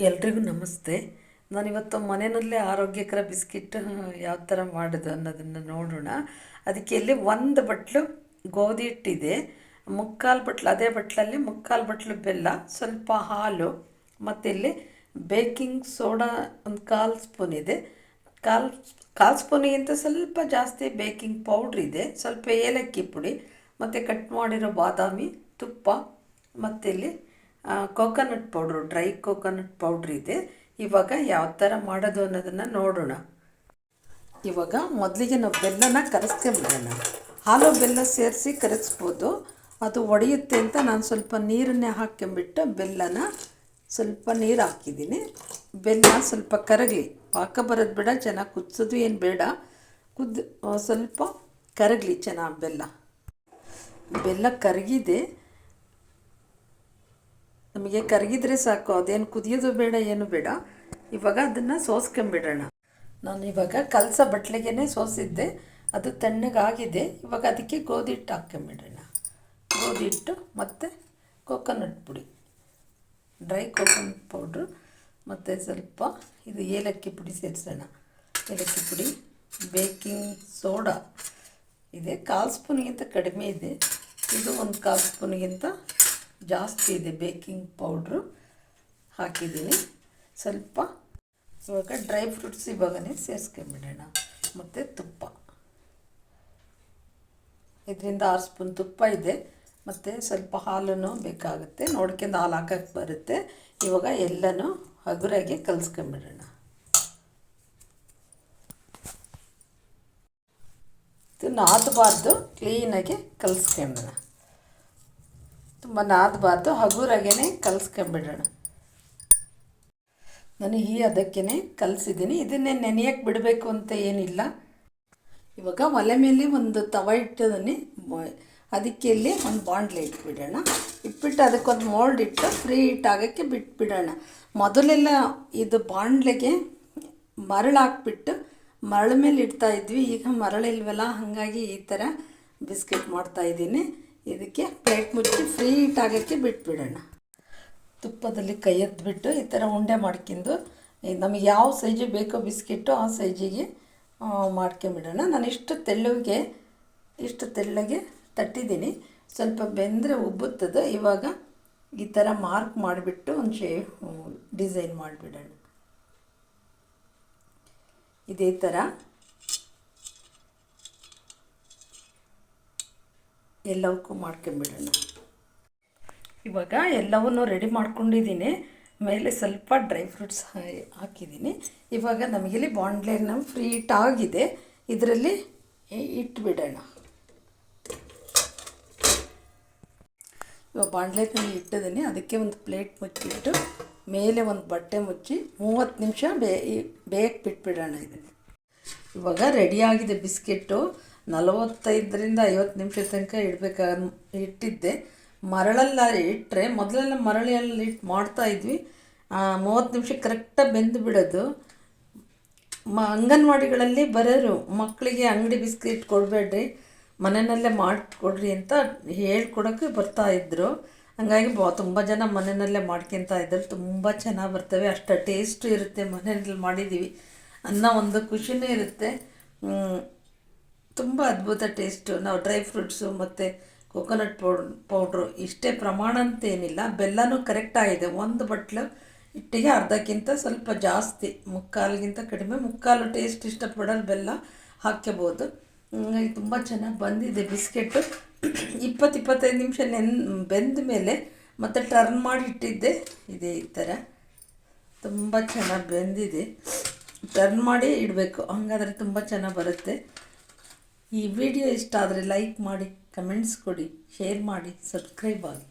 ಎಲ್ರಿಗೂ ನಮಸ್ತೆ. ನಾನಿವತ್ತು ಮನೆಯಲ್ಲೇ ಆರೋಗ್ಯಕರ ಬಿಸ್ಕಿಟ್ ಯಾವ ಥರ ಮಾಡೋದು ಅನ್ನೋದನ್ನು ನೋಡೋಣ. ಅದಕ್ಕೆ ಇಲ್ಲಿ ಒಂದು ಬಟ್ಲು ಗೋಧಿ ಹಿಟ್ಟಿದೆ, ಮುಕ್ಕಾಲು ಬಟ್ಲು, ಅದೇ ಬಟ್ಲಲ್ಲಿ ಮುಕ್ಕಾಲು ಬಟ್ಲು ಬೆಲ್ಲ, ಸ್ವಲ್ಪ ಹಾಲು, ಮತ್ತು ಇಲ್ಲಿ ಬೇಕಿಂಗ್ ಸೋಡಾ ಒಂದು ಕಾಲು ಸ್ಪೂನ್ ಇದೆ. ಕಾಲು ಕಾಲು ಸ್ಪೂನಿಗಿಂತ ಸ್ವಲ್ಪ ಜಾಸ್ತಿ ಬೇಕಿಂಗ್ ಪೌಡ್ರ್ ಇದೆ. ಸ್ವಲ್ಪ ಏಲಕ್ಕಿ ಪುಡಿ, ಮತ್ತು ಕಟ್ ಮಾಡಿರೋ ಬಾದಾಮಿ ತುಪ್ಪ, ಮತ್ತು ಇಲ್ಲಿ coconut powder dry coconut powder ಇದೆ. ಇವಾಗ ಯಾವ ಥರ ಮಾಡೋದು ಅನ್ನೋದನ್ನು ನೋಡೋಣ. ಇವಾಗ ಮೊದಲಿಗೆ ನಾವು ಬೆಲ್ಲನ ಕರೆಸ್ಕೊಂಬಿಡೋಣ ಹಾಲು ಬೆಲ್ಲ ಸೇರಿಸಿ ಕರಗಿಸ್ಬೋದು ಅದು ಒಡೆಯುತ್ತೆ ಅಂತ ನಾನು ಸ್ವಲ್ಪ ನೀರನ್ನೇ ಹಾಕ್ಕೊಂಬಿಟ್ಟು ಬೆಲ್ಲನ ಸ್ವಲ್ಪ ನೀರು ಹಾಕಿದ್ದೀನಿ. ಬೆಲ್ಲ ಸ್ವಲ್ಪ ಕರಗಲಿ. ಪಾಕ ಬರೋದು ಬೇಡ ಚೆನ್ನಾಗಿ ಕುದಿಸೋದು ಏನು ಬೇಡ. ಕುದ್ದು ಸ್ವಲ್ಪ ಕರಗಲಿ ಚೆನ್ನಾಗಿ ಬೆಲ್ಲ. ಬೆಲ್ಲ ಕರಗಿದೆ. ನಮಗೆ ಕರಗಿದ್ರೆ ಸಾಕು, ಅದೇನು ಕುದಿಯೋದು ಬೇಡ, ಏನು ಬೇಡ. ಇವಾಗ ಅದನ್ನು ಸೋಸ್ಕೊಂಬಿಡೋಣ ನಾನು ಇವಾಗ ಕಲಸ ಬಟ್ಲಿಗೆ ಸೋಸಿದ್ದೆ, ಅದು ತಣ್ಣಗಾಗಿದೆ. ಇವಾಗ ಅದಕ್ಕೆ ಗೋಧಿ ಹಿಟ್ಟು ಹಾಕ್ಕೊಂಬಿಡೋಣ ಗೋಧಿ ಹಿಟ್ಟು ಮತ್ತು ಕೋಕೋನಟ್ ಪುಡಿ. ಡ್ರೈ ಕೋಕೋನಟ್ ಪೌಡ್ರು ಮತ್ತು ಸ್ವಲ್ಪ ಇದು ಏಲಕ್ಕಿ ಪುಡಿ ಸೇರಿಸೋಣ. ಏಲಕ್ಕಿ ಪುಡಿ ಬೇಕಿಂಗ್ ಸೋಡಾ ಇದೆ, ಕಾಲು ಸ್ಪೂನಿಗಿಂತ ಕಡಿಮೆ ಇದೆ. ಇದು ಒಂದು ಕಾಲು ಸ್ಪೂನ್ಗಿಂತ ಜಾಸ್ತಿ ಇದೆ ಬೇಕಿಂಗ್ ಪೌಡ್ರು ಹಾಕಿದ್ದೀನಿ. ಸ್ವಲ್ಪ ಇವಾಗ ಡ್ರೈ ಫ್ರೂಟ್ಸ್ ಇವಾಗನೇ ಸೇರಿಸ್ಕೊಂಬಿಡೋಣ. ಮತ್ತು ತುಪ್ಪ. ಇದರಿಂದ ಆರು ಸ್ಪೂನ್ ತುಪ್ಪ ಇದೆ. ಮತ್ತು ಸ್ವಲ್ಪ ಹಾಲನ್ನು ಬೇಕಾಗುತ್ತೆ. ನೋಡ್ಕೊಂಡು ಹಾಲು ಹಾಕಕ್ಕೆ ಬರುತ್ತೆ. ಇವಾಗ ಎಲ್ಲನೂ ಹಗುರಾಗಿ ಕಲಿಸ್ಕೊಂಬಿಡೋಣ. ಇದು ನಾದಬಾರ್ದು ಕ್ಲೀನಾಗಿ ಕಲಿಸ್ಕೊಂಬಿಡೋಣ. ತುಂಬ ನಾದಬಾರ್ದು ಹಗುರಾಗೇ ಕಲಿಸ್ಕೊಂಬಿಡೋಣ. ನಾನು ಈ ಅದಕ್ಕೇ ಕಲಿಸಿದ್ದೀನಿ. ಇದನ್ನೇ ನೆನೆಯಕ್ಕೆ ಬಿಡಬೇಕು ಅಂತ ಏನಿಲ್ಲ. ಇವಾಗ ಒಲೆ ಮೇಲೆ ಒಂದು ತವ ಇಟ್ಟಿದ್ದೀನಿ ಅದಕ್ಕೆ ಇಲ್ಲಿ ಒಂದು ಬಾಂಡ್ಲೆ ಇಟ್ಬಿಡೋಣ. ಇಟ್ಬಿಟ್ಟು ಅದಕ್ಕೊಂದು ಮೋಲ್ಡ್ ಇಟ್ಟು ಫ್ರೀ ಹೀಟ್ ಆಗೋಕ್ಕೆ ಬಿಟ್ಬಿಡೋಣ. ಮೊದಲೆಲ್ಲ ಇದು ಬಾಂಡ್ಲೆಗೆ ಮರಳು ಹಾಕ್ಬಿಟ್ಟು ಮರಳ ಮೇಲೆ ಇಡ್ತಾ ಇದ್ವಿ. ಈಗ ಮರಳಿಲ್ವಲ್ಲ ಹಾಗಾಗಿ ಈ ಥರ ಬಿಸ್ಕೆಟ್ ಮಾಡ್ತಾಯಿದ್ದೀನಿ ಇದಕ್ಕೆ ಪ್ಲೇಟ್ ಮುಚ್ಚಿ ಫ್ರೀ ಆಗೋಕ್ಕೆ ಬಿಟ್ಬಿಡೋಣ. ತುಪ್ಪದಲ್ಲಿ ಕೈ ಎತ್ಬಿಟ್ಟು ಈ ಥರ ಉಂಡೆ ಮಾಡ್ಕೊಂಡು ನಮಗೆ ಯಾವ ಸೈಜಿಗೆ ಬೇಕೋ ಬಿಸ್ಕಿಟ್ಟು ಆ ಸೈಜಿಗೆ ಮಾಡ್ಕೊಂಬಿಡೋಣ. ನಾನು ಇಷ್ಟು ತೆಳ್ಳಗೆ ಇಷ್ಟು ತೆಳ್ಳಗೆ ತಟ್ಟಿದ್ದೀನಿ. ಸ್ವಲ್ಪ ಬೆಂದರೆ ಉಬ್ಬುತ್ತದೆ. ಇವಾಗ ಈ ಥರ ಮಾರ್ಕ್ ಮಾಡಿಬಿಟ್ಟು ಒಂದು ಶೇ, ಡಿಸೈನ್ ಮಾಡಿಬಿಡೋಣ. ಇದೇ ಥರ ಎಲ್ಲವಕ್ಕೂ ಮಾಡ್ಕೊಂಬಿಡೋಣ. ಇವಾಗ ಎಲ್ಲವನ್ನೂ ರೆಡಿ ಮಾಡ್ಕೊಂಡಿದ್ದೀನಿ. ಮೇಲೆ ಸ್ವಲ್ಪ ಡ್ರೈ ಫ್ರೂಟ್ಸ್ ಹಾಕಿದ್ದೀನಿ. ಇವಾಗ ನಮಗಿಲ್ಲಿ ಬಾಂಡ್ಲೆನ ಫ್ರೀ ಆಗಿದೆ. ಇದರಲ್ಲಿ ಇಟ್ಬಿಡೋಣ. ಇವಾಗ ಬಾಂಡ್ಲೆನಲ್ಲಿ ಇಟ್ಟಿದ್ದೀನಿ. ಅದಕ್ಕೆ ಒಂದು ಪ್ಲೇಟ್ ಮುಚ್ಚಿಟ್ಟು ಮೇಲೆ ಒಂದು ಬಟ್ಟೆ ಮುಚ್ಚಿ ಮೂವತ್ತು ನಿಮಿಷ ಬೇ ಬೇಯಕ್ಕೆ ಬಿಟ್ಬಿಡೋಣ ಇದನ್ನು. ಇವಾಗ ರೆಡಿಯಾಗಿದೆ ಬಿಸ್ಕೆಟ್ಟು. ನಲವತ್ತೈದರಿಂದ ಐವತ್ತು ನಿಮಿಷ ತನಕ ಇಡಬೇಕಾ ಇಟ್ಟಿದ್ದೆ. ಮರಳಲ್ಲ ಇಟ್ಟರೆ ಮೊದಲೆಲ್ಲ ಮರಳಿಯಲ್ಲಿ ಇಟ್ಟು ಮಾಡ್ತಾಯಿದ್ವಿ ಮೂವತ್ತು ನಿಮಿಷ ಕರೆಕ್ಟಾಗಿ ಬೆಂದು ಬಿಡೋದು. ಮ, ಅಂಗನವಾಡಿಗಳಲ್ಲಿ ಬರೋರು, ಮಕ್ಕಳಿಗೆ ಅಂಗಡಿ ಬಿಸ್ಕಿಟ್ ಕೊಡಬೇಡ್ರಿ, ಮನೆಯಲ್ಲೇ ಮಾಡಿಕೊಡ್ರಿ ಅಂತ ಹೇಳ್ಕೊಡೋಕ್ಕೆ ಬರ್ತಾಯಿದ್ರು ಹಂಗಾಗಿ ಬ, ತುಂಬ ಜನ ಮನೆಯಲ್ಲೇ ಮಾಡ್ಕೊತಾ ಇದ್ದರು ತುಂಬ ಚೆನ್ನಾಗಿ ಬರ್ತವೆ. ಅಷ್ಟು ಟೇಸ್ಟು ಇರುತ್ತೆ ಮನೆಯಲ್ಲಿ ಮಾಡಿದ್ದೀವಿ. ಅನ್ನೋ ಒಂದು ಖುಷಿನೂ ಇರುತ್ತೆ. ತುಂಬ ಅದ್ಭುತ ಟೇಸ್ಟು. ನಾವು ಡ್ರೈ ಫ್ರೂಟ್ಸು ಮತ್ತು ಕೊಕೊನಟ್ ಪೌಡ್, ಪೌಡ್ರು ಇಷ್ಟೇ ಪ್ರಮಾಣ ಅಂತ ಏನಿಲ್ಲ. ಬೆಲ್ಲನೂ ಕರೆಕ್ಟಾಗಿದೆ ಒಂದು ಬಟ್ಲು ಹಿಟ್ಟಿಗೆ ಅರ್ಧಕ್ಕಿಂತ ಸ್ವಲ್ಪ ಜಾಸ್ತಿ, ಮುಕ್ಕಾಲಿಗಿಂತ ಕಡಿಮೆ. ಮುಕ್ಕಾಲು ಟೇಸ್ಟ್ ಇಷ್ಟಪಡೋರು ಬೆಲ್ಲ ಹಾಕ್ಕೋಬೋದು ಹಂಗಾಗಿ ತುಂಬ ಚೆನ್ನಾಗಿ ಬಂದಿದೆ ಬಿಸ್ಕೆಟ್ಟು. ಇಪ್ಪತ್ತು ಇಪ್ಪತ್ತೈದು ನಿಮಿಷ ನೆನ್, ಬೆಂದ ಮೇಲೆ ಮತ್ತು ಟರ್ನ್ ಮಾಡಿ ಇಟ್ಟಿದ್ದೆ. ಇದೆ ಈ ಥರ. ತುಂಬ ಚೆನ್ನಾಗಿ ಬೆಂದಿದೆ. ಟರ್ನ್ ಮಾಡಿ ಇಡಬೇಕು. ಹಾಗಾದರೆ ತುಂಬ ಚೆನ್ನಾಗಿ ಬರುತ್ತೆ. ಈ ವಿಡಿಯೋ ಇಷ್ಟ ಆದರೆ ಲೈಕ್ ಮಾಡಿ ಕಮೆಂಟ್ಸ್ ಕೊಡಿ ಶೇರ್ ಮಾಡಿ ಸಬ್ಸ್ಕ್ರೈಬ್ ಆಗಿ.